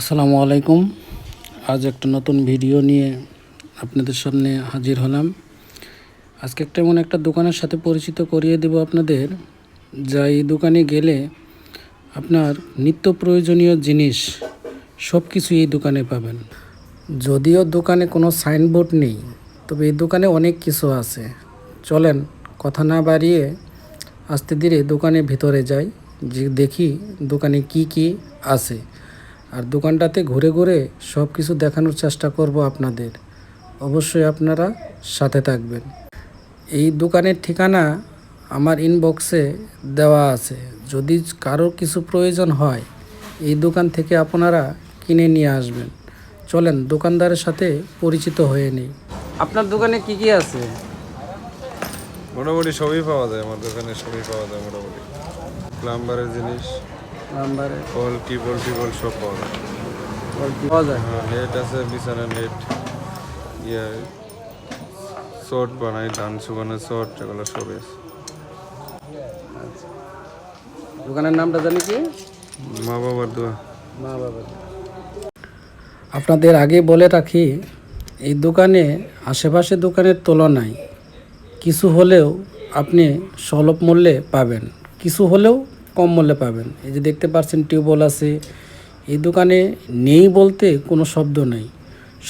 আসসালামু আলাইকুম। আজ একটা নতুন ভিডিও নিয়ে আপনাদের সামনে হাজির হলাম। আজকে একটা এমন একটা দোকানের সাথে পরিচিত করিয়ে দেব আপনাদের, যা এই দোকানে গেলে আপনার নিত্য প্রয়োজনীয় জিনিস সব কিছু এই দোকানে পাবেন। যদিও দোকানে কোনো সাইনবোর্ড নেই, তবে এই দোকানে অনেক কিছু আছে। চলেন, কথা না বাড়িয়ে আস্তে ধীরে দোকানের ভিতরে যাই, যে দেখি দোকানে কি কি আছে। আর দোকানটাতে ঘুরে ঘুরে সব কিছু দেখানোর চেষ্টা করব আপনাদের। অবশ্যই আপনারা সাথে থাকবেন। এই দোকানের ঠিকানা আমার ইনবক্সে দেওয়া আছে। যদি কারও কিছু প্রয়োজন হয় এই দোকান থেকে আপনারা কিনে নিয়ে আসবেন। চলেন দোকানদারের সাথে পরিচিত হয়ে নেই। আপনার দোকানে কি কি আছে? মোটামুটি সবই পাওয়া যায়। আমার দোকানে সবই পাওয়া যায় মোটামুটি। প্লাম্বারের জিনিস নাম্বারে। কল টিবল টিবল সব পাওয়া যায়। পাওয়া যায়? হ্যাঁ নেট আছে বিছানা নেট ইয়ে শর্ট বানাই ধান শুকানোর শর্ট এগুলো সবই আছে। দোকানের নামটা জানি কি? মা বাবার দোয়া। মা বাবা আপনাদের আগে বলে রাখি এই দোকানে আশেপাশে দোকানের তুলনায় কিছু হলেও আপনি সুলভ মূল্যে পাবেন। কিছু হলেও কম মূল্যে পাবেন। এই যে দেখতে পাচ্ছেন টিউবওয়েল আছে। এই দোকানে নেই বলতে কোনো শব্দ নেই।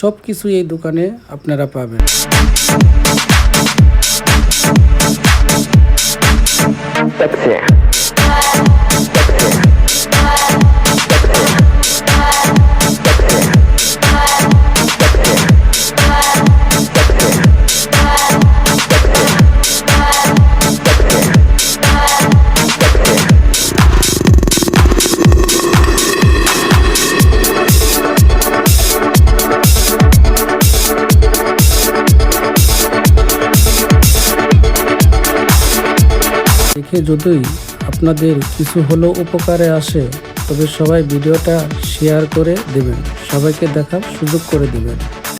সব কিছু এই দোকানে আপনারা পাবেন। দেখে যদি আপনাদের কিছু হলো উপকারে আসে, তবে সবাই ভিডিওটা শেয়ার করে দেবেন। সবাইকে দেখার সুযোগ করে দেবেন।